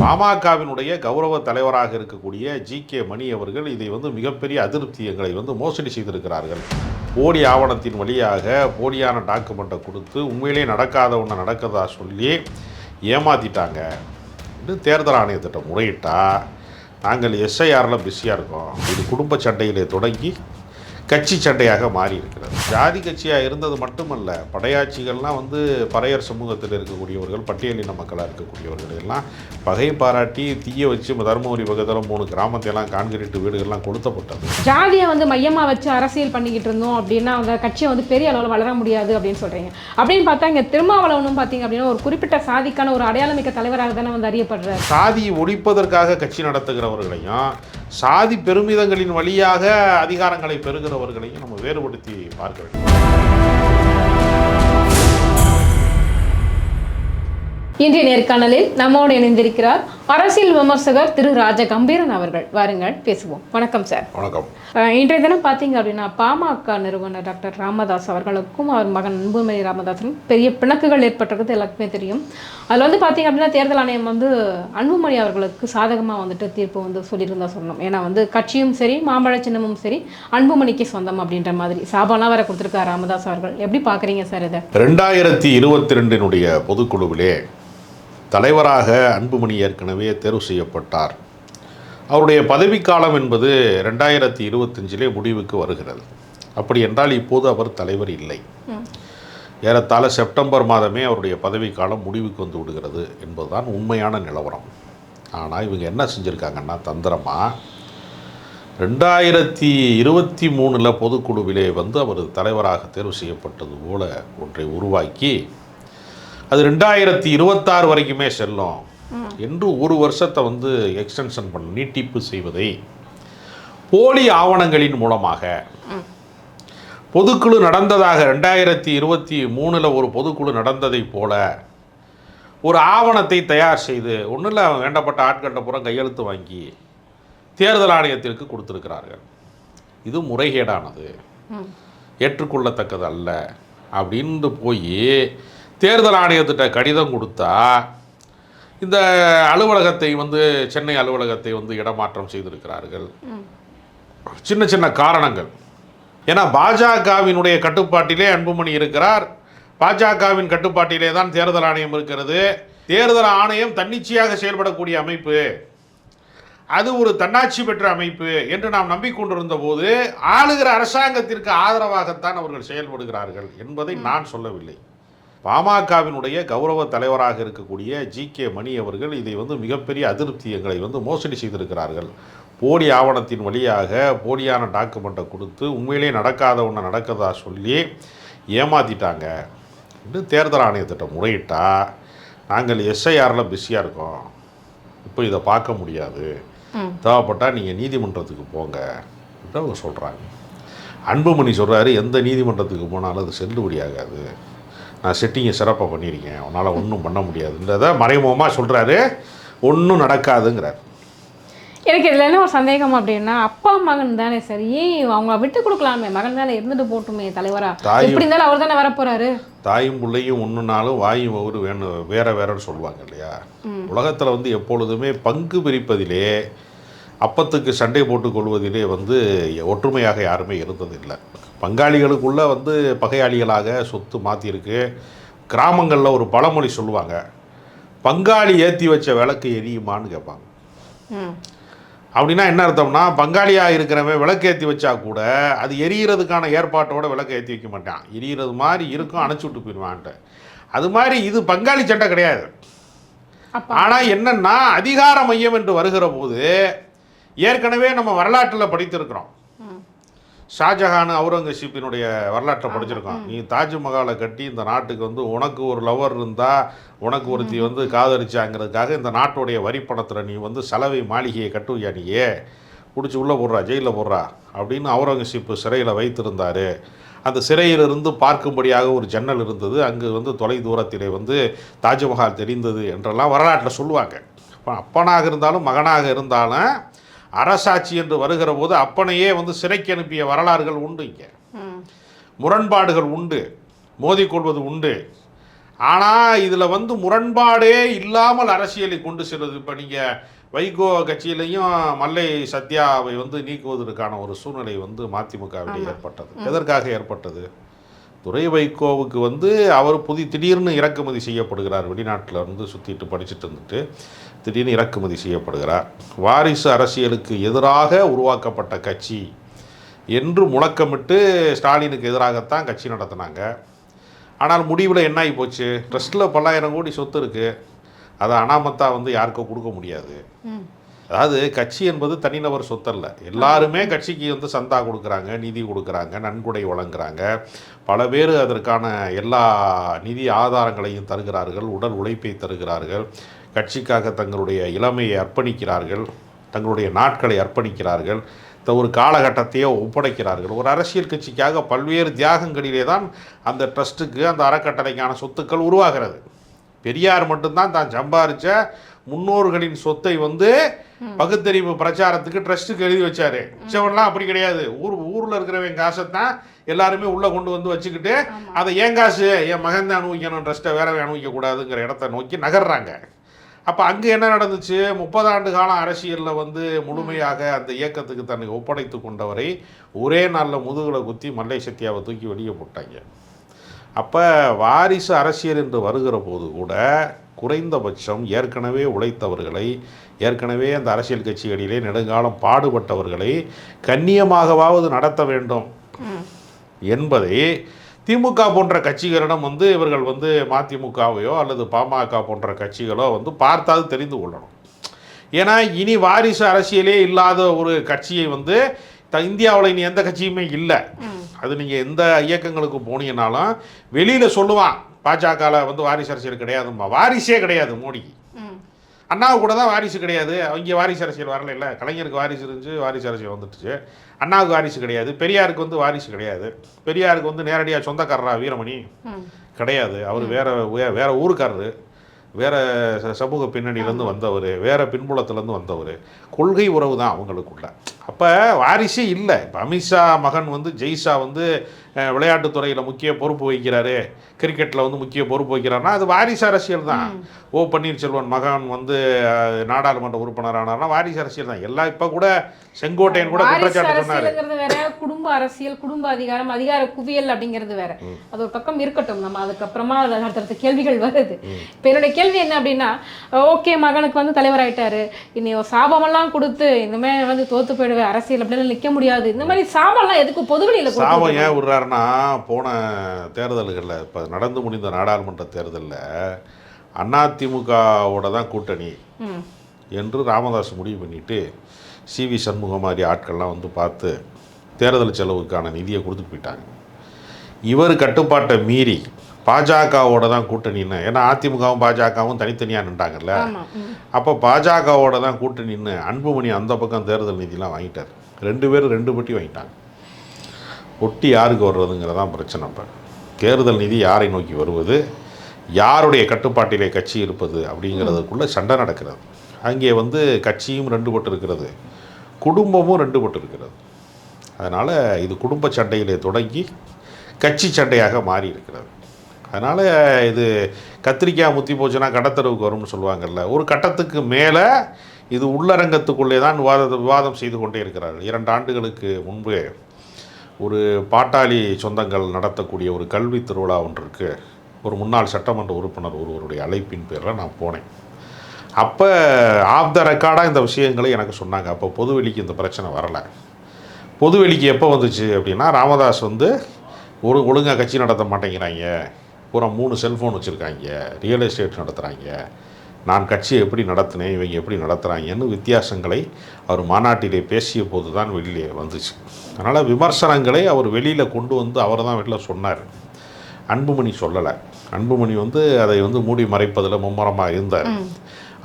பாமகவினுடைய கௌரவ தலைவராக இருக்கக்கூடிய ஜி கே மணி அவர்கள் இதை வந்து மிகப்பெரிய அதிருப்தி எங்களை வந்து மோசடி செய்திருக்கிறார்கள். போலி ஆவணத்தின் வழியாக போலியான டாக்குமெண்ட்டை கொடுத்து உண்மையிலே நடக்காத ஒன்று நடக்கதா சொல்லி ஏமாத்திட்டாங்க. இது தேர்தல் ஆணையத்திட்ட முறையிட்டா. நாங்கள் எஸ்ஐஆரில் பிஸியாக இருக்கோம். இது குடும்ப சண்டையிலே தொடங்கி கட்சி சண்டையாக மாறி இருக்கிறது ஜாதி கட்சியாக இருந்தது மட்டுமல்ல படையாட்சிகள்லாம் வந்து பறையர் சமூகத்தில் இருக்கக்கூடியவர்கள் பட்டியலின மக்களாக இருக்கக்கூடியவர்கள் எல்லாம் பகை பாராட்டி தீய வச்சு தருமபுரி பக்கத்தில் மூணு கிராமத்தை எல்லாம் கான்கிரீட் வீடுகள்லாம் கொளுத்தப்பட்டது. ஜாதியை வந்து மையமா வச்சு அரசியல் பண்ணிக்கிட்டு இருந்தோம் அப்படின்னா அந்த கட்சியை வந்து பெரிய அளவில் வளர முடியாது அப்படின்னு சொல்றீங்க. அப்படின்னு பார்த்தா இங்க திருமாவளவனும் பார்த்தீங்க அப்படின்னா ஒரு குறிப்பிட்ட சாதிக்கான ஒரு அடையாளமிக்க தலைவராக தானே வந்து அறியப்படுறாரு. சாதியை ஒழிப்பதற்காக கட்சி நடத்துகிறவர்களையும் சாதி பெருமிதங்களின் வழியாக அதிகாரங்களை பெறுகிறவர்களையும் நம்ம வேறுபடுத்தி பார்க்க வேண்டும். இன்றைய நேர்காணலில் நம்மோடு இணைந்திருக்கிறார் அரசியல் விமர்சகர் திரு ராஜ கம்பீரன் அவர்கள். வாருங்கள் பேசுவோம். வணக்கம் சார். வணக்கம். இன்றைய தினம் பார்த்தீங்க அப்படின்னா பாமக நிறுவனர் டாக்டர் ராமதாஸ் அவர்களுக்கும் அவர் மகன் அன்புமணி ராமதாஸுக்கும் பெரிய பிணக்குகள் ஏற்பட்டிருக்கிறது எல்லாருக்குமே தெரியும். அதில் வந்து பார்த்தீங்க அப்படின்னா தேர்தல் ஆணையம் வந்து அன்புமணி அவர்களுக்கு சாதகமாக வந்துட்டு தீர்ப்பு வந்து சொல்லியிருந்தா சொல்லணும். ஏன்னா வந்து கட்சியும் சரி மாம்பழ சின்னமும் சரி அன்புமணிக்கு சொந்தம் அப்படின்ற மாதிரி சாபாலாம் வேற கொடுத்துருக்காரு ராமதாஸ் அவர்கள். எப்படி பார்க்குறீங்க சார் இதை? ரெண்டாயிரத்தி இருபத்தி ரெண்டினுடைய பொதுக்குழுவிலே தலைவராக அன்புமணி ஏற்கனவே தேர்வு செய்யப்பட்டார். அவருடைய பதவிக்காலம் என்பது ரெண்டாயிரத்தி இருபத்தஞ்சிலே முடிவுக்கு வருகிறது. அப்படி என்றால் இப்போது அவர் தலைவர் இல்லை. ஏறத்தாழ செப்டம்பர் மாதமே அவருடைய பதவிக்காலம் முடிவுக்கு வந்து விடுகிறது என்பதுதான் உண்மையான நிலவரம். ஆனால் இவங்க என்ன செஞ்சுருக்காங்கன்னா தந்திரமாக ரெண்டாயிரத்தி இருபத்தி மூணில் பொதுக்குழுவிலே வந்து அவர் தலைவராக தேர்வு செய்யப்பட்டது போல ஒன்றை உருவாக்கி அது ரெண்டாயிரத்தி இருபத்தாறு வரைக்குமே செல்லும். என்று ஒரு வருஷத்தை வந்து எக்ஸ்டென்ஷன் பண்ண நீட்டிப்பு செய்வதை. போலி ஆவணங்களின் மூலமாக பொதுக்குழு நடந்ததாக ரெண்டாயிரத்தி இருபத்தி மூணில் ஒரு பொதுக்குழு நடந்ததைப் போல ஒரு ஆவணத்தை தயார் செய்து ஒன்றும் இல்லை வேண்டப்பட்ட ஆட்கள்கிட்ட புறம் கையெழுத்து வாங்கி தேர்தல் ஆணையத்திற்கு கொடுத்திருக்கிறார்கள். இது முறைகேடானது. ஏற்றுக்கொள்ளத்தக்கது அல்ல அப்படின்ட்டு போய் தேர்தல் ஆணையத்திட்ட கடிதம் கொடுத்தா இந்த அலுவலகத்தை வந்து சென்னை அலுவலகத்தை வந்து இடமாற்றம் செய்திருக்கிறார்கள். சின்ன சின்ன காரணங்கள். ஏன்னா பாஜகவினுடைய கட்டுப்பாட்டிலே அன்புமணி இருக்கிறார். பாஜகவின் கட்டுப்பாட்டிலே தான் தேர்தல் ஆணையம் இருக்கிறது. தேர்தல் ஆணையம் தன்னிச்சையாக செயல்படக்கூடிய அமைப்பு. அது ஒரு தன்னாட்சி பெற்ற அமைப்பு என்று நாம் நம்பிக்கொண்டிருந்த போது ஆளுகிற அரசாங்கத்திற்கு ஆதரவாகத்தான் அவர்கள் செயல்படுகிறார்கள் என்பதை நான் சொல்லவில்லை. பாமகவினுடைய கௌரவ தலைவராக இருக்கக்கூடிய ஜி கே மணி அவர்கள் இதை வந்து மிகப்பெரிய அதிருப்தி எங்களை வந்து மோசடி செய்திருக்கிறார்கள். போலி ஆவணத்தின் வழியாக போலியான டாக்குமெண்ட்டை கொடுத்து உண்மையிலே நடக்காத ஒன்று நடக்கதா சொல்லி ஏமாத்திட்டாங்க. என்று தேர்தல் ஆணையத்திட்ட முறையிட்டா? நாங்கள் எஸ்ஐஆரில் பிஸியாக இருக்கோம். இப்போ இதை பார்க்க முடியாது. தேவைப்பட்டால் நீங்கள் நீதிமன்றத்துக்கு போங்க. அப்படின்னு அவங்க சொல்கிறாங்க அன்புமணி சொல்கிறாரு எந்த நீதிமன்றத்துக்கு போனாலும் அது செல்லுபடியாகாது. செட்டிங்கை சிறப்பாக பண்ணியிருக்கேன். உன்னால் ஒன்றும் பண்ண முடியாதுன்றதை மறைமுகமாக சொல்கிறாரு ஒன்றும் நடக்காதுங்கிறார். எனக்கு இதில் என்ன ஒரு சந்தேகம் அப்படின்னா அப்பா மகன் தானே சரி. ஏன் அவங்க விட்டு கொடுக்கலாமே? மகன் தானே இருந்துட்டு போட்டுமே தலைவரா. எப்படி இருந்தாலும் அவர் தானே வரப்போறாரு. தாயும் பிள்ளையும் ஒன்றுனாலும் வாயும் ஒரு வேணும் வேற வேறன்னு சொல்லுவாங்க இல்லையா? உலகத்தில் வந்து எப்பொழுதுமே பங்கு பிரிப்பதிலே அப்பத்துக்கு சண்டை போட்டுக் கொள்வதிலே வந்து ஒற்றுமையாக யாருமே இருந்ததில்லை. பங்காளிகளுக்குள்ளே வந்து பகையாளிகளாக சொத்து மாற்றிருக்கு கிராமங்களில் ஒரு பழமொழி சொல்லுவாங்க பங்காளி ஏற்றி வச்ச விளக்கு எரியுமான்னு கேட்பாங்க. அப்படின்னா என்ன அர்த்தம்னா பங்காளியாக இருக்கிறவன் விளக்கு ஏற்றி வச்சா கூட அது எரியறதுக்கான ஏற்பாட்டோட விளக்கு ஏற்றி வைக்க மாட்டான். எரியறது மாதிரி இருக்கும் அணைச்சி விட்டு போயிடுவான்ட்டு. அது மாதிரி இது பங்காளி சண்டை கிடையாது. ஆனால் என்னன்னா அதிகார மையம் என்று வருகிற போது ஏற்கனவே நம்ம வரலாற்றில் படித்திருக்கிறோம். ஷாஜஹான் அவுரங்கசீப்பினுடைய வரலாற்றை படிச்சிருக்கோம் நீ தாஜ்மஹாலை கட்டி இந்த நாட்டுக்கு வந்து உனக்கு ஒரு லவர் இருந்தா உனக்கு ஒருத்தி வந்து காதலிச்சாங்கிறதுக்காக இந்த நாட்டுடைய வரி பணத்தில் நீ வந்து சலவை மாளிகையை கட்டுவியா நீயே பிடிச்சி உள்ளே போடுறா ஜெயிலில் போடுறா அப்படின்னு அவுரங்கசீப்பு சிறையில் வைத்திருந்தார். அந்த சிறையிலிருந்து பார்க்கும்படியாக ஒரு ஜன்னல் இருந்தது. அங்கு வந்து தொலை தூரத்திலே வந்து தாஜ்மஹால் தெரிந்தது என்றெல்லாம் வரலாற்றில் சொல்லுவாங்க. அப்ப அப்பனாக இருந்தாலும் மகனாக இருந்தாலும் அரசாட்சி என்று வருகிற போது அப்பனையே வந்து சிறைக்கு அனுப்பிய வரலாறுகள் உண்டு இங்கே. முரண்பாடுகள் உண்டு. மோதிக்கொள்வது உண்டு. ஆனால் இதில் வந்து முரண்பாடே இல்லாமல் அரசியலை கொண்டு செல்வது. இப்போ நீங்கள் வைகோ கட்சியிலையும் மல்லை சத்யாவை வந்து நீக்குவதற்கான ஒரு சூழ்நிலை வந்து மதிமுகவிலே ஏற்பட்டது. எதற்காக ஏற்பட்டது? துரை வைகோவுக்கு வந்து அவர் புதி திடீர்னு இறக்குமதி செய்யப்படுகிறார். வெளிநாட்டில் இருந்து சுற்றிட்டு படிச்சுட்டு இருந்துட்டு. திடீர்னு இறக்குமதி செய்யப்படுகிறார். வாரிசு அரசியலுக்கு எதிராக உருவாக்கப்பட்ட கட்சி என்று முழக்கமிட்டு ஸ்டாலினுக்கு எதிராகத்தான் கட்சி நடத்தினாங்க. ஆனால் முடிவில் என்ன ஆகி போச்சு? ட்ரஸ்ட்டில் பல்லாயிரம் கோடி சொத்து இருக்குது அதை அனாமத்தா வந்து யாருக்கும் கொடுக்க முடியாது. அதாவது கட்சி என்பது தனிநபர் சொத்தல்ல. எல்லாருமே கட்சிக்கு வந்து சந்தா கொடுக்குறாங்க நிதி கொடுக்குறாங்க நன்கொடை வழங்குறாங்க. பல பேர் அதற்கான எல்லா நிதி ஆதாரங்களையும் தருகிறார்கள் உடல் உழைப்பை தருகிறார்கள். கட்சிக்காக தங்களுடைய இளமையை அர்ப்பணிக்கிறார்கள் தங்களுடைய நாட்களை அர்ப்பணிக்கிறார்கள் இந்த ஒரு காலகட்டத்தையே ஒப்படைக்கிறார்கள். ஒரு அரசியல் கட்சிக்காக பல்வேறு தியாகங்களிலே தான் அந்த ட்ரஸ்ட்டுக்கு அந்த அறக்கட்டளைக்கான சொத்துக்கள் உருவாகிறது. பெரியார் மட்டும்தான் தான் சம்பாரிச்ச முன்னோர்களின் சொத்தை வந்து பகுத்தறிவு பிரச்சாரத்துக்கு ட்ரஸ்ட்டுக்கு எழுதி வச்சாரு. மிச்சவன்லாம் அப்படி கிடையாது. ஊர் ஊரில் இருக்கிறவங்க காசை தான் எல்லாருமே உள்ளே கொண்டு வந்து வச்சுக்கிட்டு அதை ஏன் காசு? என் மகன் தான் அனுபவிக்கணும் ட்ரஸ்ட்டை வேற அனுபவிக்க கூடாதுங்கிற இடத்த நோக்கி நகர்றாங்க. அப்போ அங்கே என்ன நடந்துச்சு? முப்பது ஆண்டு காலம் அரசியலில் வந்து முழுமையாக அந்த இயக்கத்துக்கு தன்னை ஒப்படைத்து கொண்டவரை ஒரே நாளில் முதுகில் குத்தி மல்லை சத்யாவை தூக்கி வெளியே போட்டாங்க. அப்போ வாரிசு அரசியல் என்று வருகிற போது கூட குறைந்தபட்சம் ஏற்கனவே உழைத்தவர்களை ஏற்கனவே அந்த அரசியல் கட்சிகளிலே நெடுங்காலம் பாடுபட்டவர்களை கண்ணியமாகவாவது நடத்த வேண்டும் என்பதை திமுக போன்ற கட்சிகளிடம் வந்து இவர்கள் வந்து மதிமுகவையோ அல்லது பாமக போன்ற கட்சிகளோ வந்து பார்த்தாது தெரிந்து கொள்ளணும். ஏன்னா இனி வாரிசு அரசியலே இல்லாத ஒரு கட்சியை வந்து த இந்தியாவில் இனி எந்த கட்சியுமே இல்லை. அது நீங்கள் எந்த இயக்கங்களுக்கு போனீங்கன்னாலும் வெளியில் சொல்லுவான் பாஜகவில் வந்து வாரிசு அரசியல் கிடையாதும்மா வாரிசே கிடையாது மோடிக்கு. ம் அண்ணாவுக்கு கூட தான் வாரிசு கிடையாது. அவங்க வாரிசு அரசியல் வரல இல்லை கலைஞருக்கு வாரிசு இருந்துச்சு வாரிசு அரசியல் வந்துட்டுச்சு. அண்ணாவுக்கு வாரிசு கிடையாது. பெரியாருக்கு வந்து வாரிசு கிடையாது. பெரியாருக்கு வந்து நேரடியாக சொந்தக்காரரா வீரமணி கிடையாது. அவர் வேற வேற ஊருக்காரரு. வேற சமூக பின்னணியிலேருந்து வந்தவர். வேற பின்புலத்துலேருந்து வந்தவர். கொள்கை உறவு தான் அவங்களுக்குள்ள. அப்போ வாரிசே இல்லை. இப்போ அமித்ஷா மகன் வந்து ஜெய்ஷா வந்து விளையாட்டுத்துறையில் முக்கிய பொறுப்பு வகிக்கிறாரு. கிரிக்கெட்டில் வந்து முக்கிய பொறுப்பு வகிக்கிறாருன்னா அது வாரிசு அரசியல் தான். ஓ பன்னீர்செல்வன் மகன் வந்து நாடாளுமன்ற உறுப்பினர் ஆனார்னா வாரிசு அரசியல் தான். எல்லாம் இப்போ கூட செங்கோட்டையன் கூட குற்றச்சாட்டு சொன்னார். அரசியலுங்கிறது வேற குடும்ப அரசியல் குடும்ப அதிகாரம் அதிகார குவியல் அப்படிங்கிறது வேற. அது ஒரு பக்கம் இருக்கட்டும். நம்ம அதுக்கப்புறமா அது அடுத்தடுத்த கேள்விகள் வருது. இப்போ என்னுடைய கேள்வி என்ன அப்படின்னா ஓகே மகனுக்கு வந்து தலைவர் ஆயிட்டாரு. இனி சாபமெல்லாம் கொடுத்து இனிமே வந்து தோத்து போயிடுவேன் அரசியல் அப்படின்னு நிற்க முடியாது. இந்த மாதிரி சாபம்லாம் எதுக்கு பொதுவெளியில சாபம் ஏன் விடுறாருன்னா போன தேர்தல்களில் இப்போ நடந்து முடிந்த நாடாளுமன்ற தேர்தலில் அதிமுகவோட தான் கூட்டணி என்று ராமதாஸ் முடிவு பண்ணிட்டு சி வி சண்முகம் மாதிரி ஆட்கள்லாம் வந்து பார்த்து தேர்தல் செலவுக்கான நிதியை கொடுத்துட்டு போயிட்டாங்க. இவர் கட்டுப்பாட்டை மீறி பாஜகவோட தான் கூட்டணின்னு ஏன்னா அதிமுகவும் பாஜகவும் தனித்தனியாக நின்றாங்கல்ல. அப்போ பாஜகவோட தான் கூட்டணின்னு அன்புமணி அந்த பக்கம் தேர்தல் நிதிலாம் வாங்கிட்டார். ரெண்டு பேரும் ரெண்டு பட்டி வாங்கிட்டாங்க. ஒட்டி யாருக்கு வர்றதுங்கிறதான் பிரச்சனை இப்போ தேர்தல் நிதி யாரை நோக்கி வருவது? யாருடைய கட்டுப்பாட்டிலே கட்சி இருப்பது அப்படிங்கிறதுக்குள்ளே சண்டை நடக்கிறது. அங்கே வந்து கட்சியும் ரெண்டு பட்டு இருக்கிறது. குடும்பமும் ரெண்டு பட்டு இருக்கிறது. அதனால் இது குடும்ப சண்டையிலே தொடங்கி கட்சி சண்டையாக மாறி இருக்கிறது. அதனால் இது கத்திரிக்காய் முத்தி போச்சுன்னா கடத்தரவுக்கு வரும்னு சொல்லுவாங்கல்ல. ஒரு கட்டத்துக்கு மேலே இது உள்ளரங்கத்துக்குள்ளே தான் விவாத விவாதம் செய்து கொண்டே இருக்கிறார்கள். இரண்டு ஆண்டுகளுக்கு முன்பு ஒரு பாட்டாளி சொந்தங்கள் நடத்தக்கூடிய ஒரு கல்வி திருவிழா ஒன்று இருக்குது ஒரு முன்னாள் சட்டமன்ற உறுப்பினர் ஒருவருடைய அழைப்பின் பேரில் நான் போனேன். அப்போ ஆஃப் த ரெக்கார்டாக இந்த விஷயங்களை எனக்கு சொன்னாங்க. அப்போ பொதுவெளிக்கு இந்த பிரச்சனை வரலை. பொதுவெளிக்கு எப்போ வந்துச்சு அப்படின்னா ராமதாஸ் வந்து ஒரு ஒழுங்காக கட்சி நடத்த மாட்டேங்கிறாங்க. பூரா மூணு செல்ஃபோன் வச்சுருக்காங்க. ரியல் எஸ்டேட் நடத்துகிறாங்க நான் கட்சியை எப்படி நடத்தினேன் இவங்க எப்படி நடத்துகிறாங்கன்னு வித்தியாசங்களை அவர் மாநாட்டிலே பேசிய போது தான் வெளியிலே வந்துச்சு. அதனால் விமர்சனங்களை அவர் வெளியில் கொண்டு வந்து அவர் தான் வெளியில் சொன்னார். அன்புமணி சொல்லலை. அன்புமணி வந்து அதை வந்து மூடி மறைப்பதில் மும்முரமாக இருந்தார்.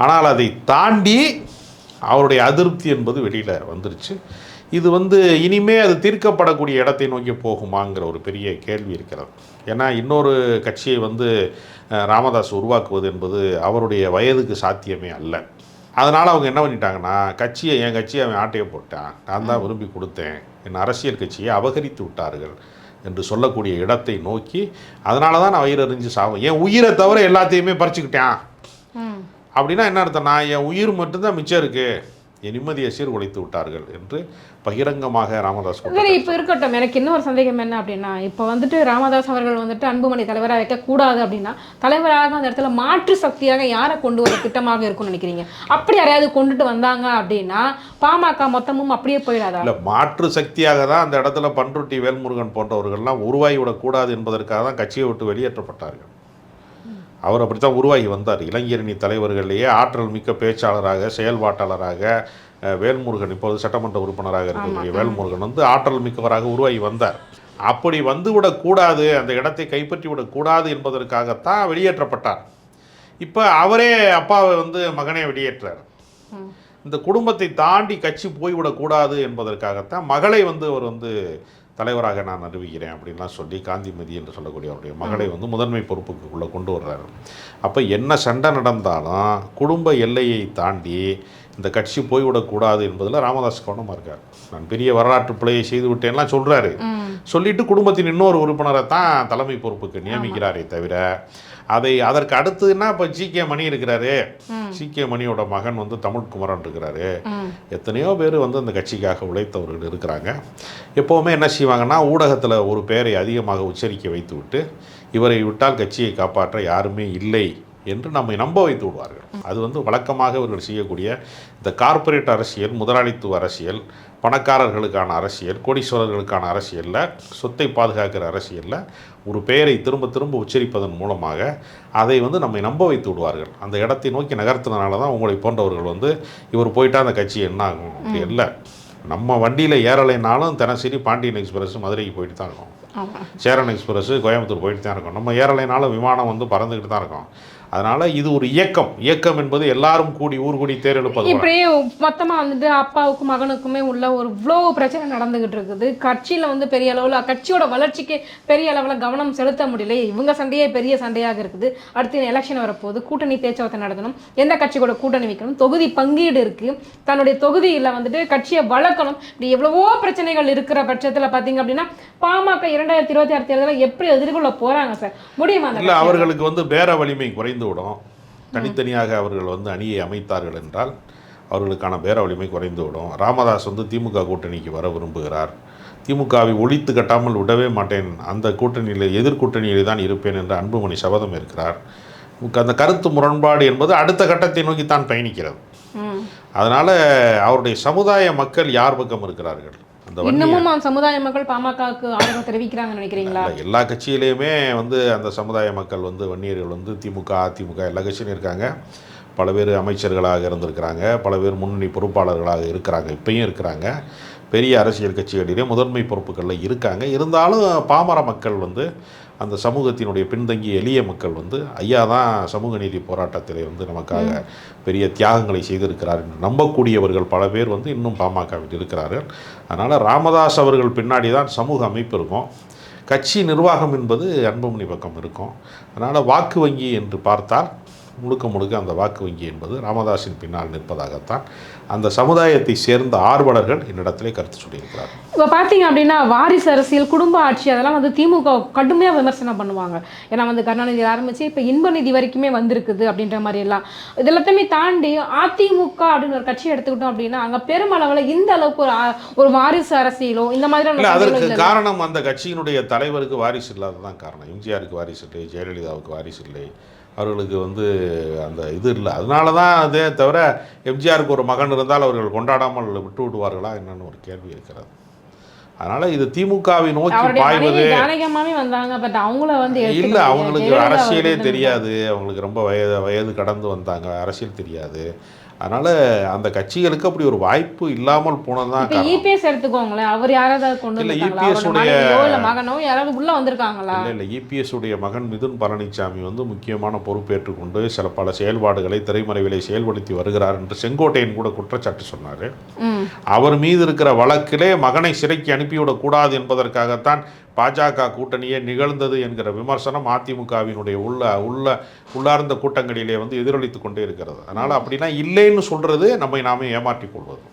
ஆனால் அதை தாண்டி அவருடைய அதிருப்தி என்பது வெளியில் வந்துருச்சு. இது வந்து இனிமே அது தீர்க்கப்படக்கூடிய இடத்தை நோக்கி போகுமாங்கிற ஒரு பெரிய கேள்வி இருக்கிறது. ஏன்னா இன்னொரு கட்சியை வந்து ராமதாஸ் உருவாக்குவது என்பது அவருடைய வயதுக்கு சாத்தியமே அல்ல. அதனால் அவங்க என்ன பண்ணிட்டாங்கன்னா கட்சியை என் கட்சியை அவன் ஆட்டையை போட்டான். நான் தான் விரும்பி கொடுத்தேன். என் அரசியல் கட்சியை அபகரித்து விட்டார்கள் என்று சொல்லக்கூடிய இடத்தை நோக்கி அதனால தான் நான் வயிறறிஞ்சு சாவும் என் உயிரை தவிர எல்லாத்தையுமே பறிச்சுக்கிட்டேன். அப்படின்னா என்ன அர்த்தம்னா என் உயிர் மட்டும்தான் மிச்சம் இருக்கு. என் நிம்மதியை சீர்குலைத்து விட்டார்கள் என்று பகிரங்கமாக ராமதாஸ் சரி இப்போ இருக்கட்டும். எனக்கு இன்னொரு சந்தேகம் என்ன அப்படின்னா இப்போ வந்துட்டு ராமதாஸ் அவர்கள் வந்துட்டு அன்புமணி தலைவராக வைக்கக்கூடாது அப்படின்னா தலைவராக அந்த இடத்துல மாற்று சக்தியாக யாரை கொண்டு வர திட்டமாக இருக்கும்னு நினைக்கிறீங்க? அப்படி யாரையாவது கொண்டுட்டு வந்தாங்க அப்படின்னா பாமக மொத்தமும் அப்படியே போயிடாதா? இல்லை மாற்று சக்தியாக தான் அந்த இடத்துல பன்ருட்டி வேல்முருகன் போன்றவர்கள்லாம் உருவாகி விடக்கூடாது என்பதற்காக தான் கட்சியை விட்டு வெளியேற்றப்பட்டார்கள். அவர் அப்படித்தான் உருவாகி வந்தார். இளைஞரணி தலைவர்களிலேயே ஆற்றல் மிக்க பேச்சாளராக செயல்பாட்டாளராக வேல்முருகன் இப்பொழுது சட்டமன்ற உறுப்பினராக இருக்கக்கூடிய வேல்முருகன் வந்து ஆற்றல் மிக்கவராக உருவாகி வந்தார். அப்படி வந்துவிடக்கூடாது அந்த இடத்தை கைப்பற்றி விடக்கூடாது என்பதற்காகத்தான் வெளியேற்றப்பட்டார். இப்போ அவரே அப்பாவை வந்து மகனே வெளியேற்றார். இந்த குடும்பத்தை தாண்டி கட்சி போய்விடக்கூடாது என்பதற்காகத்தான் மகளை வந்து அவர் வந்து தலைவராக நான் அறிவிக்கிறேன் அப்படின்லாம் சொல்லி காந்திமதி என்று சொல்லக்கூடிய அவருடைய மகளை வந்து முதன்மை பொறுப்புக்குள்ளே கொண்டு வர்றாரு. அப்போ என்ன சண்டை நடந்தாலும் குடும்ப எல்லையை தாண்டி இந்த கட்சி போய்விடக்கூடாது என்பதில் ராமதாஸ் கவனமாக இருக்கார். நான் பெரிய வரலாற்று பிழையை செய்து விட்டேன்லாம் சொல்கிறாரு சொல்லிட்டு குடும்பத்தின் இன்னொரு உறுப்பினரை தான் தலைமை பொறுப்புக்கு நியமிக்கிறாரே தவிர அதை அதற்கு அடுத்ததுன்னா இப்போ ஜி கே மணி இருக்கிறாரு. சி கே மணியோட மகன் வந்து தமிழ் குமரன் இருக்கிறாரு எத்தனையோ பேர் வந்து அந்த கட்சிக்காக உழைத்தவர்கள் இருக்கிறாங்க. எப்போவுமே என்ன செய்வாங்கன்னா ஊடகத்தில் ஒரு பேரை அதிகமாக உச்சரிக்க வைத்து விட்டு இவரை விட்டால் கட்சியை காப்பாற்ற யாருமே இல்லை என்று நம்மை நம்ப வைத்து விடுவார்கள். அது வந்து வழக்கமாக இவர்கள் செய்யக்கூடிய இந்த கார்ப்பரேட் அரசியல் முதலாளித்துவ அரசியல் பணக்காரர்களுக்கான அரசியல் கோடீஸ்வரர்களுக்கான அரசியலில் சொத்தை பாதுகாக்கிற அரசியலில் ஒரு பெயரை திரும்ப திரும்ப உச்சரிப்பதன் மூலமாக அதை வந்து நம்மை நம்ப வைத்து விடுவார்கள். அந்த இடத்தை நோக்கி நகர்த்தினால தான் உங்களை போன்றவர்கள் வந்து இவர் போயிட்டா அந்த கட்சி என்ன ஆகும்? அப்படி இல்லை. நம்ம வண்டியில் ஏறலைனாலும் தினசரி பாண்டியன் எக்ஸ்பிரஸ் மதுரைக்கு போயிட்டு தான் இருக்கோம். சேரன் எக்ஸ்பிரஸ் கோயம்புத்தூர் போயிட்டு தான் இருக்கோம். நம்ம ஏறலைனாலும் விமானம் வந்து பறந்துக்கிட்டு தான் இருக்கோம். அதனால் இது ஒரு இயக்கம். இயக்கம் என்பது எல்லாரும் கூடி ஊர் கூடி தேர் எழுப்பது போல. இப்படியே மொத்தமா வந்துட்டு அப்பாவுக்கும் மகனுக்குமே உள்ள ஒரு இவ்வளோ பிரச்சனை நடந்துகிட்டு இருக்குது. கட்சியில வந்து பெரிய அளவுல கட்சியோட வளர்ச்சிக்கு பெரிய அளவுல கவனம் செலுத்த முடியல. இவங்க சண்டையே பெரிய சண்டையாக இருக்குது. அடுத்து எலெக்ஷன் வரப்போகுது. கூட்டணி பேச்சுவார்த்தை நடத்தணும். எந்த கட்சி கூட கூட்டணி வைக்கணும்? தொகுதி பங்கீடு இருக்கு. தன்னுடைய தொகுதியில வந்துட்டு கட்சியை வளர்க்கணும். இப்படி எவ்வளவோ பிரச்சனைகள் இருக்கிற பட்சத்துல பாத்தீங்க அப்படின்னா பாமக இரண்டாயிரத்தி இருபத்தி ஆறு தேர்தலை எப்படி எதிர்கொள்ள போறாங்க சார்? முடியுமா இல்லை? அவர்களுக்கு வந்து பேர வலிமை குறைந்து விடும் தனித்தனியாக அவர்கள் வந்து அணியை அமைத்தார்கள் என்றால் அவர்களுக்கான பேர வலிமை குறைந்து விடும். ராமதாஸ் வந்து திமுக கூட்டணிக்கு வர விரும்புகிறார். திமுகவை ஒழித்து கட்டாமல் விடவே மாட்டேன். அந்த கூட்டணியில் எதிர்கூட்டணியில் தான் இருப்பேன் என்று அன்புமணி சபதம் இருக்கிறார் அந்த கருத்து முரண்பாடு என்பது அடுத்த கட்டத்தை நோக்கி தான் பயணிக்கிறது. அதனால் அவருடைய சமுதாய மக்கள் யார் பக்கம் இருக்கிறார்கள்? அந்த இன்னமும் சமுதாய மக்கள் பாமகவுக்கு ஆதரவு தெரிவிக்கிறாங்கன்னு நினைக்கிறீங்களா? எல்லா கட்சியிலையுமே வந்து அந்த சமுதாய மக்கள் வந்து வன்னியர்கள் வந்து திமுக அதிமுக எல்லா கட்சியிலும் இருக்காங்க. பல பேர் அமைச்சர்களாக இருந்திருக்கிறாங்க. பல பேர் முன்னணி பொறுப்பாளர்களாக இருக்கிறாங்க. இப்பயும் இருக்கிறாங்க. பெரிய அரசியல் கட்சிகளிலே முதன்மை பொறுப்புகளில் இருக்காங்க. இருந்தாலும் பாமர மக்கள் வந்து அந்த சமூகத்தினுடைய பின்தங்கிய எளிய மக்கள் வந்து ஐயா தான் சமூக நீதி போராட்டத்திலே வந்து நமக்காக பெரிய தியாகங்களை செய்திருக்கிறார் என்று நம்பக்கூடியவர்கள் பல பேர் வந்து இன்னும் பாமகவில் இருக்கிறார்கள். அதனால் ராமதாஸ் அவர்கள் பின்னாடி தான் சமூக அமைப்பு இருக்கும். கட்சி நிர்வாகம் என்பது அன்புமணி பக்கம் இருக்கும். அதனால் வாக்கு வங்கி என்று பார்த்தால் முழுக்க முழுக்க அந்த வாக்கு வங்கி என்பது ராமதாஸின் பின்னால் நிற்பதாகத்தான் அந்த சமுதாயத்தை சேர்ந்த ஆர்வலர்கள் என்னிடத்திலே கருத்து சொல்லியிருக்கிறார் இப்போ பார்த்தீங்க அப்படின்னா வாரிசு அரசியல் குடும்ப ஆட்சி அதெல்லாம் வந்து திமுக கடுமையாக விமர்சனம் பண்ணுவாங்க. ஏன்னா வந்து கருணாநிதி ஆரம்பிச்சு இப்போ இன்ப நிதி வரைக்குமே வந்திருக்குது அப்படின்ற மாதிரி எல்லாம் இது எல்லாத்தையுமே தாண்டி அதிமுக அப்படின்னு ஒரு கட்சி எடுத்துக்கிட்டோம் அப்படின்னா அங்கே பெருமளவில் இந்த அளவுக்கு ஒரு ஒரு வாரிசு அரசியலோ இந்த மாதிரியான அதற்கு. காரணம் அந்த கட்சியினுடைய தலைவருக்கு வாரிசு இல்லாததான் காரணம். எம்ஜிஆருக்கு வாரிசு இல்லை ஜெயலலிதாவுக்கு வாரிசு இல்லை அவர்களுக்கு வந்து அந்த இது இல்லை. அதனால தான் அதே தவிர எம்ஜிஆருக்கு ஒரு மகன் இருந்தால் அவர்கள் கொண்டாடாமல் விட்டு விடுவார்களா என்னன்னு ஒரு கேள்வி இருக்கிறது. அதனால் இது திமுகவை நோக்கி பாய்வது இல்லை. அவங்களுக்கு அரசியலே தெரியாது. அவங்களுக்கு ரொம்ப வயது வயது கடந்து வந்தாங்க. அரசியல் தெரியாது. அதனால் அந்த கட்சிகளுக்கு அப்படி ஒரு வாய்ப்பு இல்லாமல் போனதுதான் இபிஎஸ் எடுத்துக்கோங்களேன். அவர் யாராவது கொண்டு இல்ல, EPS அவரோட உடைய- மகனோ யாராவது உள்ள வந்திருக்காங்களா? இல்லை இல்லை. இபிஎஸ் உடைய மகன் மிதுன் பழனிசாமி வந்து முக்கியமான பொறுப்பேற்றுக் கொண்டு சில பல செயல்பாடுகளை திரைமறைவிலை செயல்படுத்தி வருகிறார் என்று செங்கோட்டையன் கூட குற்றச்சாட்டு சொன்னார். அவர் மீது இருக்கிற வழக்கிலே மகனை சிறைக்கு அனுப்பிவிடக்கூடாது என்பதற்காகத்தான் பாஜக கூட்டணியே நிகழ்ந்தது என்கிற விமர்சனம் அதிமுகவினுடைய உள்ள உள்ள உள்ளார்ந்த கூட்டங்களிலே வந்து எதிரொலித்து கொண்டே இருக்கிறது. அதனால் அப்படின்னா இல்லைன்னு சொல்கிறது நம்மை நாமே ஏமாற்றிக் கொள்வது.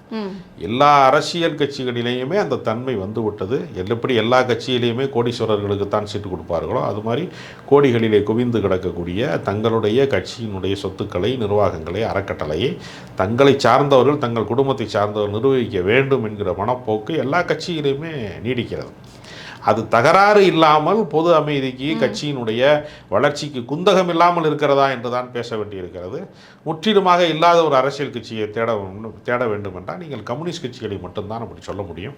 எல்லா அரசியல் கட்சிகளிலேயுமே அந்த தன்மை வந்து விட்டது. எப்படி எல்லா கட்சியிலையுமே கோடீஸ்வரர்களுக்கு தான் சீட்டு கொடுப்பார்களோ அது மாதிரி கோடிகளிலே குவிந்து கிடக்கக்கூடிய தங்களுடைய கட்சியினுடைய சொத்துக்களை நிர்வாகங்களை அறக்கட்டளையை தங்களை சார்ந்தவர்கள் தங்கள் குடும்பத்தை சார்ந்தவர்கள் நிர்வகிக்க வேண்டும் என்கிற மனப்போக்கு எல்லா கட்சியிலையுமே நீடிக்கிறது. அது தகராறு இல்லாமல் பொது அமைதிக்கு கட்சியினுடைய வளர்ச்சிக்கு குந்தகம் இல்லாமல் இருக்கிறதா என்று தான் பேச வேண்டியிருக்கிறது. முற்றிலுமாக இல்லாத ஒரு அரசியல் கட்சியை தேட தேட வேண்டும் என்றால் நீங்கள் கம்யூனிஸ்ட் கட்சிகளை மட்டும்தான் அப்படி சொல்ல முடியும்.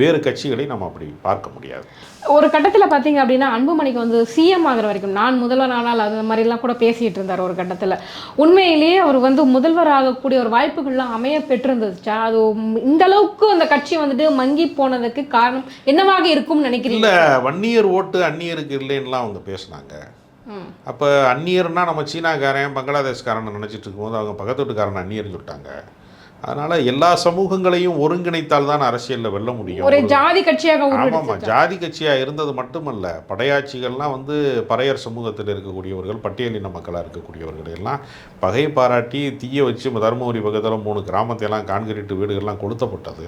வேறு கட்சிகளை நம்ம அப்படி பார்க்க முடியாது. ஒரு கட்டத்தில் பார்த்தீங்க அப்படின்னா அன்புமணிக்கு வந்து சிஎம் ஆகிற வரைக்கும் நான் முதல்வர் ஆனால் அந்த மாதிரிலாம் கூட பேசிட்டு இருந்தார் ஒரு கட்டத்தில். உண்மையிலேயே அவர் வந்து முதல்வர் ஆகக்கூடிய ஒரு வாய்ப்புகள்லாம் அமைய பெற்றிருந்துச்சா? அது இந்த அளவுக்கு அந்த கட்சி வந்துட்டு மங்கி போனதுக்கு காரணம் என்னவாக இருக்கும்னு நினைக்கிறீங்க? இல்லை வன்னியர் ஓட்டு அந்நியருக்கு இல்லைன்னுலாம் அவங்க பேசுனாங்க. அப்போ அந்நியர்னா நம்ம சீனாக்காரன் பங்களாதேஷ்காரன் நினச்சிட்டு இருக்கும்போது அவங்க பக்கத்து வீட்டுக்காரன் அந்நியர்னு சொல்லிட்டாங்க. அதனால் எல்லா சமூகங்களையும் ஒருங்கிணைத்தால் தான் அரசியலில் வெல்ல முடியும். ஒரு ஜாதி கட்சியாக உருவெடுத்து ஜாதி கட்சியாக இருந்தது மட்டுமல்ல படையாட்சிகள்லாம் வந்து பறையர் சமூகத்தில் இருக்கக்கூடியவர்கள் பட்டியலின மக்களாக இருக்கக்கூடியவர்கள் எல்லாம் பகை பாராட்டி தீய வச்சு தருமபுரி பக்கத்தில் மூணு கிராமத்தை எல்லாம் கான்கிரீட் வீடுகள்லாம் கொளுத்தப்பட்டது.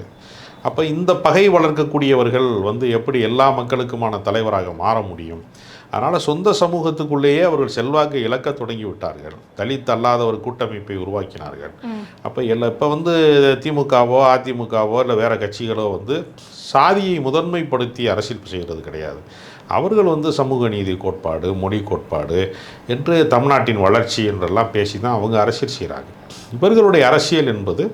அப்போ இந்த பகை வளர்க்கக்கூடியவர்கள் வந்து எப்படி எல்லா மக்களுக்குமான தலைவராக மாற முடியும்? அதனால் சொந்த சமூகத்துக்குள்ளேயே அவர்கள் செல்வாக்கை இழக்க தொடங்கி விட்டார்கள் தலித் அல்லாத ஒரு கூட்டமைப்பை உருவாக்கினார்கள். அப்போ எல்லா இப்போ வந்து திமுகவோ அதிமுகவோ இல்லை வேறு கட்சிகளோ வந்து சாதியை முதன்மைப்படுத்தி அரசியல் செய்கிறது கிடையாது. அவர்கள் வந்து சமூக நீதி கோட்பாடு மொழி கோட்பாடு என்று தமிழ்நாட்டின் வளர்ச்சி என்றெல்லாம் பேசி தான் அவங்க அரசியல் செய்கிறாங்க இவர்களுடைய அரசியல் என்பது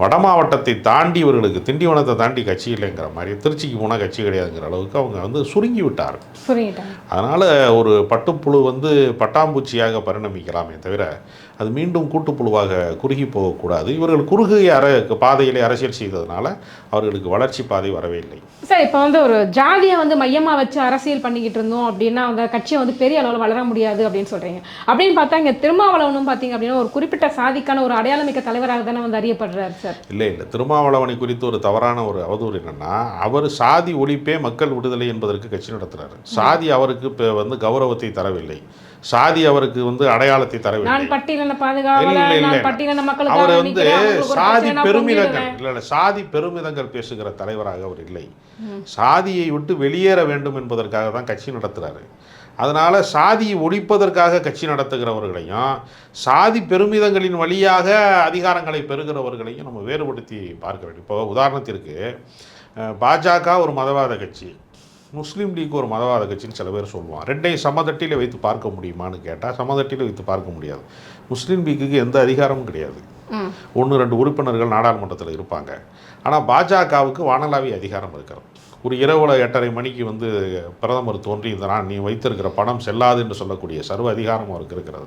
வட மாவட்டத்தை தாண்டி இவர்களுக்கு திண்டிவனத்தை தாண்டி கட்சி இல்லைங்கிற மாதிரி திருச்சிக்கு போனால் கட்சி கிடையாதுங்கிற அளவுக்கு அவங்க வந்து சுருங்கி புரியுட்டாங்க அதனால் ஒரு பட்டுப்புழு வந்து பட்டாம்பூச்சியாக பரிணமிக்கலாமே தவிர அது மீண்டும் கூட்டுப்புழுவாக குறுகி போகக்கூடாது. இவர்கள் குறுகிய அர பாதையிலே அரசியல் செய்ததுனால அவர்களுக்கு வளர்ச்சி பாதை வரவே இல்லை. சார் இப்போ வந்து ஒரு ஜாதியை வந்து மையமா வச்சு அரசியல் பண்ணிக்கிட்டு இருந்தோம் அப்படின்னா அந்த கட்சியை வந்து பெரிய அளவில் வளர முடியாது அப்படின்னு சொல்றீங்க. அப்படின்னு பார்த்தா இங்க திருமாவளவனும் பார்த்தீங்க அப்படின்னா ஒரு குறிப்பிட்ட சாதிக்கான ஒரு அடையாளமிக்க தலைவராக தானே வந்து அறியப்படுறாரு சார். இல்லை இல்லை திருமாவளவனை குறித்து ஒரு தவறான ஒரு அவதூறு என்னன்னா அவர் சாதி ஒழிப்பே மக்கள் விடுதலை என்பதற்கு கட்சி நடத்துறாரு. சாதி அவருக்கு இப்போ வந்து கௌரவத்தை தரவில்லை. சாதி அவருக்கு வந்து அடையாளத்தை தரவில்லை. அவர் வந்து சாதி பெருமிதங்கள். இல்லை இல்லை சாதி பெருமிதங்கள் பேசுகிற தலைவராக அவர் இல்லை. சாதியை விட்டு வெளியேற வேண்டும் என்பதற்காக தான் கட்சி நடத்துகிறாரு அதனால் சாதியை ஒழிப்பதற்காக கட்சி நடத்துகிறவர்களையும் சாதி பெருமிதங்களின் வழியாக அதிகாரங்களை பெறுகிறவர்களையும் நம்ம வேறுபடுத்தி பார்க்க வேண்டும். இப்போ உதாரணத்திற்கு பாஜக ஒரு மதவாத கட்சி முஸ்லீம் லீக் ஒரு மதவாத கட்சின்னு சில பேர் சொல்லுவான் ரெண்டையும் சமதட்டியில் வைத்து பார்க்க முடியுமான்னு கேட்டால் சமதட்டியில் வைத்து பார்க்க முடியாது. முஸ்லீம் லீக்குக்கு எந்த அதிகாரமும் கிடையாது. ஒன்று ரெண்டு உறுப்பினர்கள் நாடாளுமன்றத்தில் இருப்பாங்க. ஆனால் பாஜகவுக்கு வானளாவிய அதிகாரம் இருக்கிறது. ஒரு இரவுல எட்டரை மணிக்கு வந்து பிரதமர் தோன்றி இந்த நான் நீ வைத்திருக்கிற பணம் செல்லாது என்று சொல்லக்கூடிய சர்வ அதிகாரம் அவருக்கு இருக்கிறது.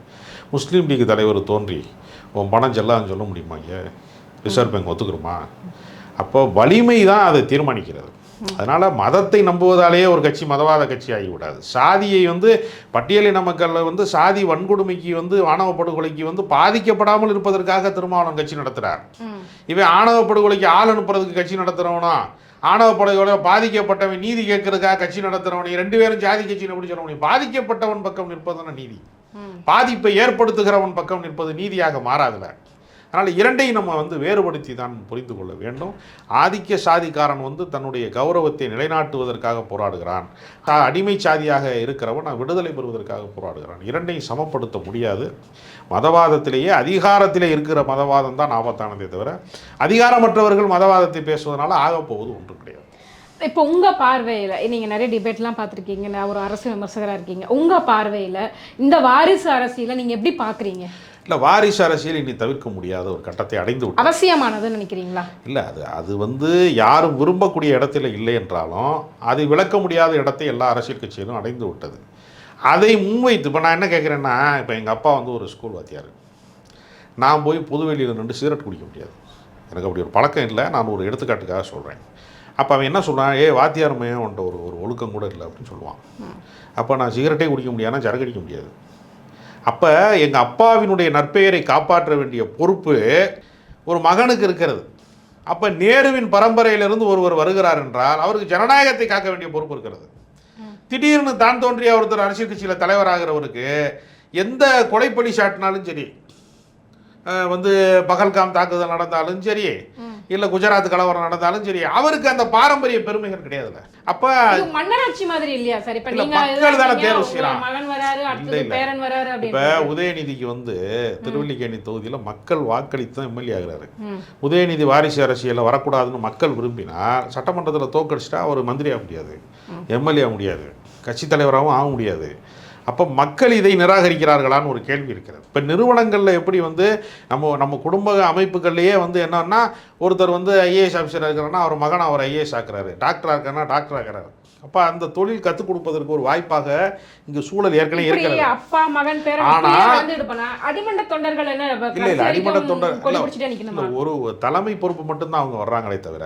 முஸ்லீம் லீக் தலைவர் தோன்றி உன் பணம் செல்லாதுன்னு சொல்ல முடியுமா இங்கே? ரிசர்வ் பேங்க் ஒத்துக்கிறோமா? அப்போ வலிமை தான் அதை தீர்மானிக்கிறது. அதனால் மதத்தை நம்புவதாலேயே ஒரு கட்சி மதவாத கட்சி ஆகிவிடாது சாதியை வந்து பட்டியலின மக்களில் வந்து சாதி வன்கொடுமைக்கு வந்து ஆணவ படுகொலைக்கு வந்து பாதிக்கப்படாமல் இருப்பதற்காக திருமாவளவன் கட்சி நடத்துகிறார் ம். இவன் ஆணவ படுகொலைக்கு ஆள் அனுப்புறதுக்கு கட்சி நடத்துகிறவனா ஆணவ படுகொலை பாதிக்கப்பட்டவன் நீதி கேட்கறதுக்காக கட்சி நடத்துகிறவன் ரெண்டு பேரும் ஜாதி கட்சியில் எப்படி முடியும்? பாதிக்கப்பட்டவன் பக்கம் நிற்பதுதானே நீதி. பாதிப்பை ஏற்படுத்துகிறவன் பக்கம் நிற்பது நீதியாக மாறாதுல அதனால் இரண்டையும் நம்ம வந்து வேறுபடுத்தி தான் புரிந்து கொள்ள வேண்டும். ஆதிக்க சாதிக்காரன் வந்து தன்னுடைய கௌரவத்தை நிலைநாட்டுவதற்காக போராடுகிறான். அடிமை சாதியாக இருக்கிறவன் நான் விடுதலை பெறுவதற்காக போராடுகிறான். இரண்டையும் சமப்படுத்த முடியாது. மதவாதத்திலேயே அதிகாரத்திலே இருக்கிற மதவாதம் தான் ஆபத்தானதே தவிர அதிகாரமற்றவர்கள் மதவாதத்தை பேசுவதனால ஆகப்போவது ஒன்றும் கிடையாது. இப்போ உங்கள் பார்வையில் நீங்கள் நிறைய டிபேட்லாம் பார்த்துருக்கீங்க நான் ஒரு அரசு விமர்சகராக இருக்கீங்க. உங்கள் பார்வையில் இந்த வாரிசு அரசியலை நீங்கள் எப்படி பார்க்குறீங்க? இல்லை வாரிசு அரசியல் இனி தவிர்க்க முடியாத ஒரு கட்டத்தை அடைந்து விட்டது அவசியமானதுன்னு நினைக்கிறீங்களா? இல்லை அது அது வந்து யாரும் விரும்பக்கூடிய இடத்துல இல்லை என்றாலும் அதை விளக்க முடியாத இடத்தை எல்லா அரசியல் கட்சியிலும் அடைந்து விட்டது. அதை முன்வைத்து இப்போ நான் என்ன கேட்குறேன்னா இப்போ எங்கள் அப்பா வந்து ஒரு ஸ்கூல் வாத்தியார். நான் போய் பொதுவெளியில் நின்று சிகரெட் குடிக்க முடியாது. எனக்கு அப்படி ஒரு பழக்கம் இல்லை நான் ஒரு எடுத்துக்காட்டுக்காக சொல்கிறேன் அப்போ அவன் என்ன சொல்கிறான் ஏ வாத்தியார் மையம் உன்ட்ட ஒரு ஒரு ஒழுக்கம் கூட இல்லை அப்படின்னு சொல்லுவான். அப்போ நான் சிகரெட்டே குடிக்க முடியாதுன்னா சரக்கு அடிக்க முடியாது. அப்போ எங்கள் அப்பாவினுடைய நற்பெயரை காப்பாற்ற வேண்டிய பொறுப்பு ஒரு மகனுக்கு இருக்கிறது. அப்போ நேருவின் பரம்பரையிலிருந்து ஒருவர் வருகிறார் என்றால் அவருக்கு ஜனநாயகத்தை காக்க வேண்டிய பொறுப்பு இருக்கிறது. திடீர்னு தான் தோன்றிய ஒருத்தர் அரசியல் கட்சியில் தலைவராகிறவருக்கு எந்த கொலைப்பழி சாட்டினாலும் சரி வந்து பகல்காம் தாக்குதல் நடந்தாலும் சரி இல்லை குஜராத் கலவரம் நடந்தாலும் சரி அவருக்கு அந்த பாரம்பரிய பெருமைகள் கிடையாதுல்ல. அப்போ மன்னராட்சி மாதிரி இல்லையா? சார் இப்ப மக்கள் தானே தேர்வு வராரு இப்போ உதயநிதிக்கு வந்து திருவல்லிக்கேணி தொகுதியில் மக்கள் வாக்களித்து தான் எம்எல்ஏ ஆகிறாரு. உதயநிதி வாரிசு அரசியலில் வரக்கூடாதுன்னு மக்கள் விரும்பினா சட்டமன்றத்தில் தோக்கடிச்சிட்டா அவர் மந்திரி ஆக முடியாது எம்எல்ஏ ஆக முடியாது கட்சி தலைவராகவும் ஆக முடியாது. அப்போ மக்கள் இதை நிராகரிக்கிறார்களான்னு ஒரு கேள்வி இருக்கிறது. இப்போ நிறுவனங்களில் எப்படி வந்து நம்ம நம்ம குடும்ப அமைப்புகள்லேயே வந்து என்னன்னா ஒருத்தர் வந்து ஐஏஎஸ் ஆஃபீஸராக இருக்கிறாருன்னா அவர் மகன் அவர் ஐஏஎஸ் ஆக்குறாரு. டாக்டர் ஆக்குறாருன்னா டாக்டர் ஆக்குறாரு. அப்போ அந்த தொழில் கற்றுக் கொடுப்பதற்கு ஒரு வாய்ப்பாக இங்கே சூழல் ஏற்கனவே இருக்கிறது. அப்பா மகன் பண்ணா அடிமண்ட தொண்டர்கள் என்ன இல்ல இல்ல வரைக்கும் தொண்டர் ஒரு தலைமை பொறுப்பு மட்டும்தான் அவங்க வர்றாங்களே தவிர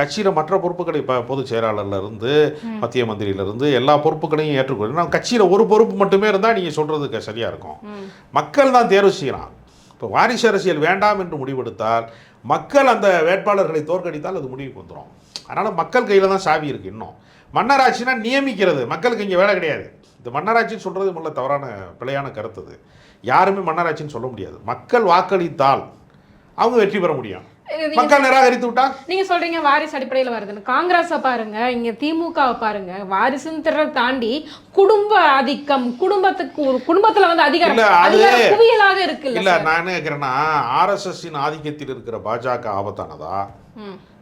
கட்சியில மற்ற பொறுப்புகளை இப்போ பொதுச் செயலாளர்ல இருந்து மத்திய மந்திரியில இருந்து எல்லா பொறுப்புகளையும் ஏற்றுக்கொள்ள நான் கட்சியில ஒரு பொறுப்பு மட்டுமே இருந்தா நீங்க சொல்றதுக்கு சரியா இருக்கும். மக்கள் தான் தேர்வு செய்யலாம். இப்போ வாரிசு அரசியல் வேண்டாம் என்று முடிவெடுத்தால் மக்கள் அந்த வேட்பாளர்களை தோற்கடித்தால் அது முடிவுக்கு வந்துடும் அதனால மக்கள் கையில தான் சாவி இருக்கு இன்னும். மன்னராட்சினா நியமிக்கிறது. மக்களுக்கு இங்கே வேலை கிடையாது. இந்த மன்னராட்சின்னு சொல்றது முதல்ல தவறான பிழையான கருத்து அது. யாருமே மன்னராட்சின்னு சொல்ல முடியாது. மக்கள் வாக்களித்தால் அவங்க வெற்றி பெற முடியும். மக்கள் நிராகரித்து விட்டா? நீங்க சொல்றீங்க வாரிசு அடிப்படையில் வருதுன்னு. காங்கிரஸை பாருங்க இங்க திமுகவை பாருங்க. வாரிசுன்றத தாண்டி குடும்ப ஆதிக்கம் குடும்பத்துக்கு ஒரு குடும்பத்துல வந்து அதிகாரம் இல்ல, அது- குவியலாக இருக்குல்ல இல்ல? நான் என்ன கேட்கிறேன்னா ஆர்எஸ்எஸ்ஸின் ஆதிக்கத்தில் இருக்கிற பாஜக ஆபத்தானதா.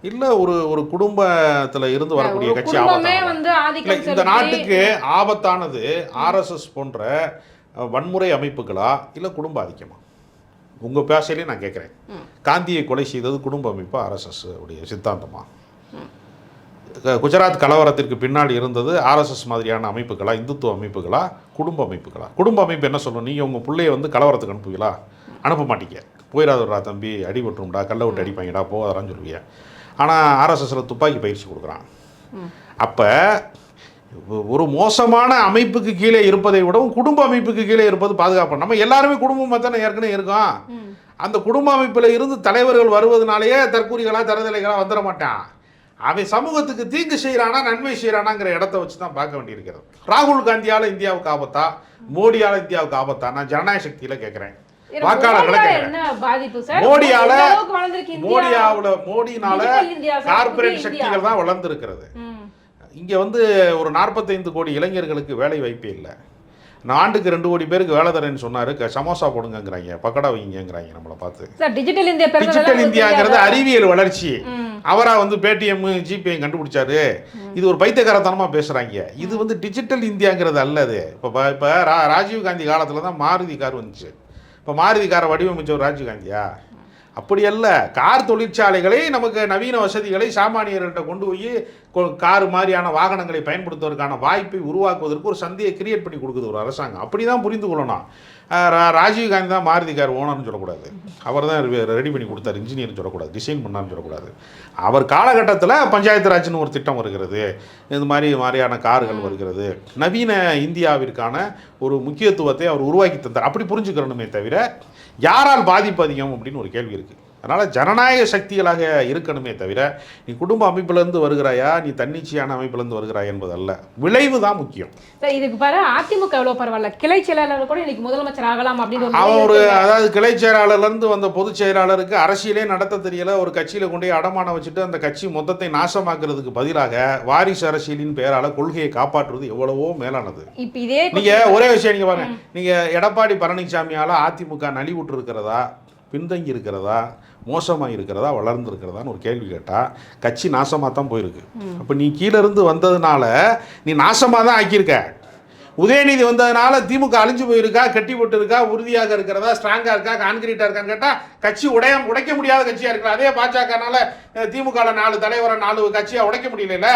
இல்ல ஒரு ஒரு குடும்பத்துல இருந்து வரக்கூடிய கட்சி ஆபத்தானதா? இந்த நாட்டுக்கு ஆபத்தானது ஆர்எஸ்எஸ் போன்ற வன்முறை அமைப்புகளா இல்ல குடும்ப ஆதிக்கமா? உங்க பேசையிலே நான் கேட்குறேன் காந்தியை கொலை செய்தது குடும்ப அமைப்பு ஆர்எஸ்எஸ் உடைய சித்தாந்தமா? குஜராத் கலவரத்திற்கு பின்னாடி இருந்தது ஆர்எஸ்எஸ் மாதிரியான அமைப்புகளா இந்துத்துவ அமைப்புகளா குடும்ப அமைப்புகளா? குடும்ப அமைப்பு என்ன சொல்லணும் நீங்கள் உங்கள் பிள்ளைய வந்து கலவரத்துக்கு அனுப்புவீங்களா? அனுப்ப மாட்டீங்க. போயிடாதடா தம்பி அடி விட்டுரும்டா கல்லை விட்டு அடிப்பாங்கடா போகாதான்னு சொல்லுவீங்க. ஆனால் ஆர்எஸ்எஸ்ல துப்பாக்கி பயிற்சி கொடுக்குறான். அப்போ ஒரு மோசமான அமைப்புக்கு கீழே இருப்பதை விடவும் குடும்ப அமைப்புக்கு கீழே இருப்பது பாதுகாப்பு நம்ம எல்லாருமே குடும்பமாக தானே ஏற்கனவே இருக்கோம். அந்த குடும்ப அமைப்பில் இருந்து தலைவர்கள் வருவதனாலேயே தற்கூரிகளா தரதலைகளா வந்துட மாட்டான். அவன் சமூகத்துக்கு தீங்கு செய்கிறானா நன்மை செய்கிறானாங்கிற இடத்த வச்சு தான் பார்க்க வேண்டியிருக்கிறது. ராகுல் காந்தியால இந்தியாவுக்கு ஆபத்தா? மோடியால இந்தியாவுக்கு ஆபத்தா நான் ஜனநாயக சக்தியில கேட்குறேன் மோடியால. மோடியாவுல மோடினால புதிய சக்திகள். தான் வளர்ந்துருக்கிறது. இங்கே வந்து ஒரு நாற்பத்தைந்து கோடி இளைஞர்களுக்கு வேலை வாய்ப்பே இல்லை. ஆண்டுக்கு ரெண்டு கோடி பேருக்கு வேலை தரேன்னு சொன்னாரு. சமோசா போடுங்கங்கிறாங்க. பக்கடா வைங்கங்கிறாங்க நம்மளை பார்த்து. டிஜிட்டல் இந்தியா இந்தியாங்கிறது? அறிவியல் வளர்ச்சி. அவரா வந்து பேடிஎம் ஜிபே கண்டுபிடிச்சாரு. இது ஒரு பைத்தியக்காரத்தனமா பேசுறாங்க. இது வந்து டிஜிட்டல் இந்தியாங்கிறது அல்லது. இப்போ இப்போ ராஜீவ் காந்தி காலத்துல தான் மாருதி கார் வந்துச்சு. இப்போ மாருதிக்கார வடிவமைச்சவர் ராஜீவ் காந்தியா அப்படி அல்ல கார் தொழிற்சாலைகளை நமக்கு நவீன வசதிகளை சாமானியர்கள்ட்ட கொண்டு போய் கொ- கார் மாதிரியான வாகனங்களை பயன்படுத்துவதற்கான வாய்ப்பை உருவாக்குவதற்கு ஒரு சந்தையை கிரியேட் பண்ணி கொடுக்குது ஒரு அரசாங்கம். அப்படி தான் புரிந்து கொள்ளணும். அஹ் ரா- ராஜீவ் காந்தி தான் மாருதி கார் ஓனர்னு சொல்லக்கூடாது. அவர் தான் ரெடி பண்ணி கொடுத்தாரு. இன்ஜினியர்னு சொல்லக்கூடாது. டிசைன் பண்ணான்னு சொல்லக்கூடாது. அவர் காலகட்டத்தில் பஞ்சாயத்து ராஜ்னு ஒரு திட்டம் வருகிறது. இது மாதிரி மாதிரியான கார்கள் வருகிறது. நவீன இந்தியாவிற்கான ஒரு முக்கியத்துவத்தை அவர் உருவாக்கி தந்தார். அப்படி புரிஞ்சுக்கிறணுமே தவிர யாரால் பாதிப்பு அதிகம் அப்படின்னு ஒரு கேள்வி இருக்குது அதனால் ஜனநாயக சக்திகளாக இருக்கணுமே தவிர நீ குடும்ப அமைப்பிலேருந்து வருகிறாயா நீ தன்னிச்சையான அமைப்பிலேருந்து வருகிறாயா என்பது அல்ல விளைவு தான் முக்கியம். இதுக்கு பாரு அதிமுக எவ்வளவு பரவாயில்ல. கிளை செயலாளர் கூட இன்னைக்கு முதலமைச்சர் ஆகலாம் அப்படின்னு ஒரு அவன் ஒரு. அதாவது கிளை செயலாளர்லேருந்து வந்த பொதுச் செயலாளருக்கு அரசியலே நடத்த தெரியல. ஒரு கட்சியில் கொண்டு போய் அடமானம் வச்சுட்டு அந்த கட்சி மொத்தத்தை நாசமாக்குறதுக்கு பதிலாக வாரிசு அரசியலின் பெயரால கொள்கையை காப்பாற்றுவது எவ்வளவோ மேலானது. இப்ப இதே நீங்க ஒரே விஷயம் நீங்க பாருங்க. நீங்க எடப்பாடி பழனிசாமியால அதிமுக நலிவுற்று இருக்கிறதா? பின்தங்கி இருக்கிறதா? மோசமாக இருக்கிறதா வளர்ந்துருக்கிறதான்னு ஒரு கேள்வி கேட்டால் கட்சி நாசமாக தான் போயிருக்கு. அப்போ நீ கீழேருந்து வந்ததுனால நீ நாசமாக தான் ஆக்கியிருக்க. உதயநிதி வந்ததுனால திமுக அழிஞ்சு போயிருக்கா கட்டி போட்டு இருக்கா உறுதியாக இருக்கிறதா ஸ்ட்ராங்காக இருக்கா கான்கிரீட்டாக இருக்கான்னு கேட்டால் கட்சி உடைய உடைக்க முடியாத கட்சியாக இருக்கிற அதே பாஜகனால திமுகவில் நாலு தலைவரை நாலு கட்சியாக உடைக்க முடியல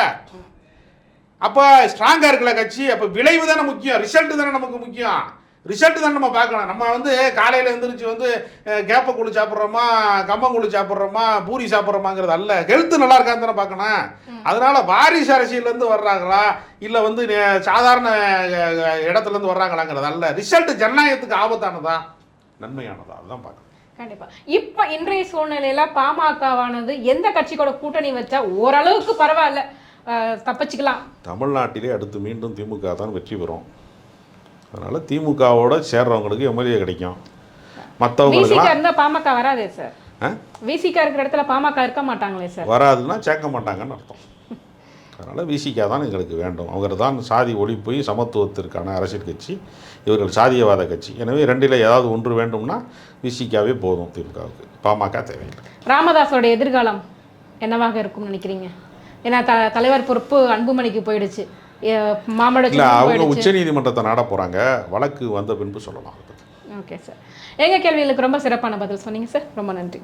அப்போ ஸ்ட்ராங்காக இருக்கல கட்சி அப்போ விளைவு தானே முக்கியம் ரிசல்ட் தானே நமக்கு முக்கியம். ரிசல்ட் தானே நம்ம பார்க்கணும். நம்ம வந்து காலையில் எழுந்திரிச்சு வந்து அஹ், கேப்பக்கூழ் சாப்பிட்றோமா கம்பங்கூழ் சாப்பிட்றோமா பூரி சாப்பிட்றோமாங்கிறது அல்ல. ஹெல்த் நல்லா இருக்கான்னு தானே பார்க்கணும். அதனால வாரிசு அரசியல்லேருந்து வர்றாங்களா? இல்லை வந்து சாதாரண இடத்துலேருந்து வர்றாங்களாங்கிறது அல்ல. ரிசல்ட் ஜனநாயகத்துக்கு ஆபத்தானதா? நன்மையானதா? அதுதான் பார்க்கணும். கண்டிப்பா. இப்ப இன்றைய சூழ்நிலையில பாமகவானது எந்த கட்சி கூட கூட்டணி வச்சா ஓரளவுக்கு பரவாயில்ல. தப்பிச்சுக்கலாம். தமிழ்நாட்டிலே அடுத்து மீண்டும் திமுக தான் வெற்றி பெறும். அதனால் திமுகவோட சேர்றவங்களுக்கு எம்எல்ஏ கிடைக்கும். இருந்தா பாமக வராதே சார்? விசிக இருக்கிற இடத்துல பாமக இருக்க மாட்டாங்களே சார் வராதுன்னா சேர்க்க மாட்டாங்கன்னு அர்த்தம். அதனால் விசிகா தான் எங்களுக்கு வேண்டும். அவங்க தான் சாதி ஒழிப்பு சமத்துவத்திற்கான அரசியல் கட்சி இவர்கள் சாதியவாத கட்சி. எனவே ரெண்டில் ஏதாவது ஒன்று வேண்டும்னா விசிகாவே போதும் திமுகவுக்கு. பாமக தேவையில்லை. ராமதாஸோட எதிர்காலம் என்னவாக இருக்கும்னு நினைக்கிறீங்க? ஏன்னா த தலைவர் பொறுப்பு அன்புமணிக்கு போயிடுச்சு. சின்னம் அவங்க போயிடுச்சு. உச்சநீதிமன்றத்தை நாட போகிறாங்க வழக்கு வந்த பின்பு சொல்லலாம். ஓகே சார் எங்கள் கேள்விகளுக்கு ரொம்ப சிறப்பான பதில் சொன்னீங்க சார் ரொம்ப நன்றி.